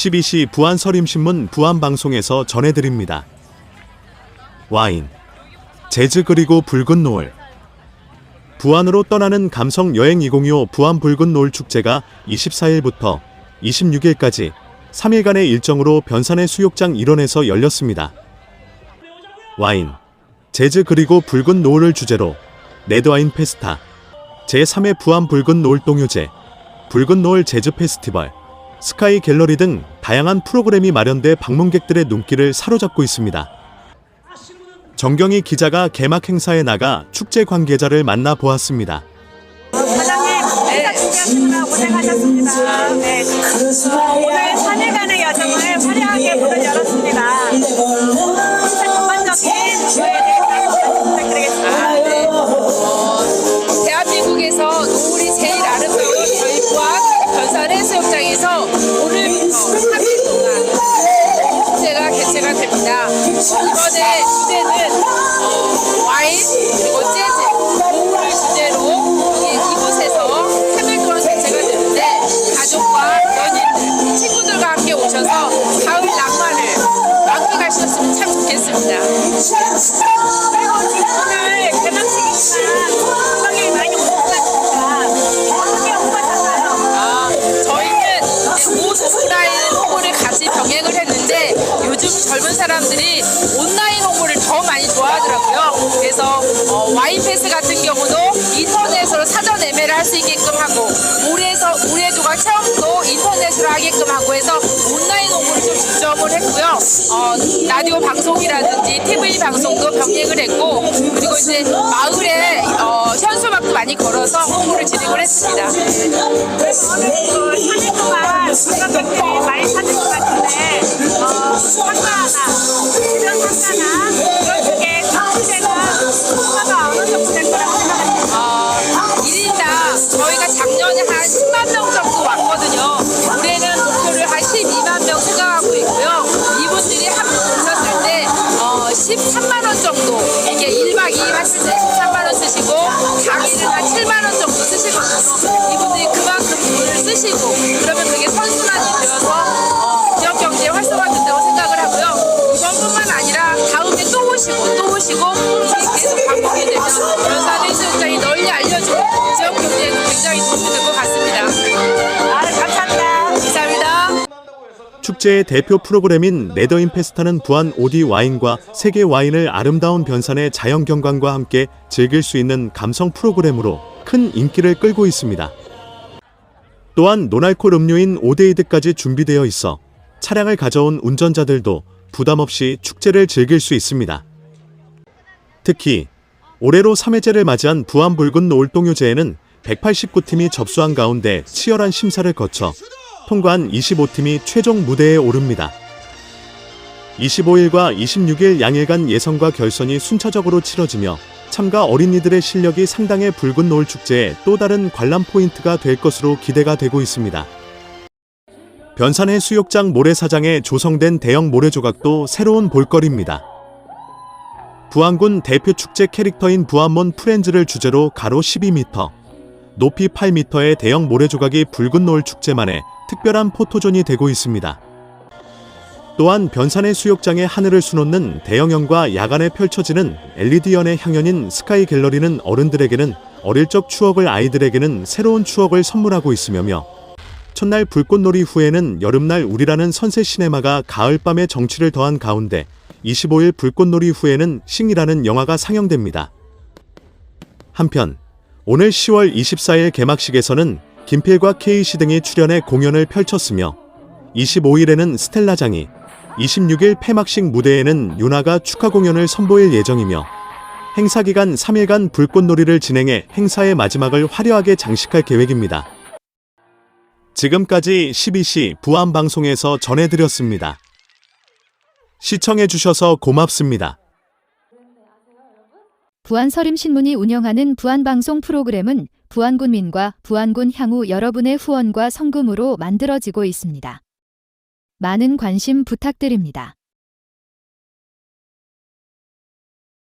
12시 부안 서림신문 부안방송에서 전해드립니다. 와인, 재즈 그리고 붉은 노을 부안으로 떠나는 감성 여행 2025 부안 붉은 노을 축제가 24일부터 26일까지 3일간의 일정으로 변산의 수욕장 일원에서 열렸습니다. 와인, 재즈 그리고 붉은 노을을 주제로 레드와인 페스타, 제3회 부안 붉은 노을 동요제, 붉은 노을 재즈 페스티벌, 스카이 갤러리 등 다양한 프로그램이 마련돼 방문객들의 눈길을 사로잡고 있습니다. 정경희 기자가 개막 행사에 나가 축제 관계자를 만나 보았습니다. 이번에 주제는 어, 와인 그리고 재즈 노을을 주제로 이- 이곳에서 3일 동안 개최가 되는데 가족과 연인들 친구들과 함께 오셔서 가을 낭만을 만끽하셨으면 참 좋겠습니다. 그리고 지금 오늘 개막식이지만 관광객이 많이 오실 것 같습니다. 어떻게 홍보하셨나요? 아, 저희는 이제 모두 오프라인 홍보를 같이 병행을 경우도 인터넷으로 사전 예매를 할 수 있게끔 하고 모래에서 모래 조각 체험도 인터넷으로 하게끔 하고 해서 온라인 홍보를 좀 중점을 했고요. 어, 라디오 방송이라든지 TV 방송도 병행을 했고 그리고 이제 마을에 어, 현수막도 많이 걸어서 홍보를 진행을 했습니다. 축제의 대표 프로그램인 레더인 페스타는 부안 오디 와인과 세계 와인을 아름다운 변산의 자연 경관과 함께 즐길 수 있는 감성 프로그램으로 큰 인기를 끌고 있습니다. 또한 노알콜 음료인 오데이드까지 준비되어 있어 차량을 가져온 운전자들도 부담 없이 축제를 즐길 수 있습니다. 특히 올해로 3회째를 맞이한 부안 붉은 노을동요제에는 189팀이 접수한 가운데 치열한 심사를 거쳐 통과한 25팀이 최종 무대에 오릅니다. 25일과 26일 양일간 예선과 결선이 순차적으로 치러지며 참가 어린이들의 실력이 상당해 붉은 노을 축제의 또 다른 관람 포인트가 될 것으로 기대가 되고 있습니다. 변산의 수욕장 모래사장에 조성된 대형 모래 조각도 새로운 볼거리입니다. 부안군 대표 축제 캐릭터인 부안몬 프렌즈를 주제로 가로 12m, 높이 8m의 대형 모래 조각이 붉은 노을 축제만의 특별한 포토존이 되고 있습니다. 또한 변산의 수욕장의 하늘을 수놓는 대형형과 야간에 펼쳐지는 LED연의 향연인 스카이 갤러리는 어른들에게는 어릴 적 추억을 아이들에게는 새로운 추억을 선물하고 있으며며 첫날 불꽃놀이 후에는 여름날 우리라는 선셋 시네마가 가을밤의 정취를 더한 가운데 25일 불꽃놀이 후에는 싱이라는 영화가 상영됩니다. 한편 오늘 10월 24일 개막식에서는 김필과 케이시 등이 출연해 공연을 펼쳤으며 25일에는 스텔라장이 26일 폐막식 무대에는 윤아가 축하 공연을 선보일 예정이며 행사 기간 3일간 불꽃놀이를 진행해 행사의 마지막을 화려하게 장식할 계획입니다. 지금까지 12시 부안방송에서 전해드렸습니다. 시청해주셔서 고맙습니다. 부안서림신문이 운영하는 부안방송 프로그램은 부안군민과 부안군 향후 여러분의 후원과 성금으로 만들어지고 있습니다. 많은 관심 부탁드립니다.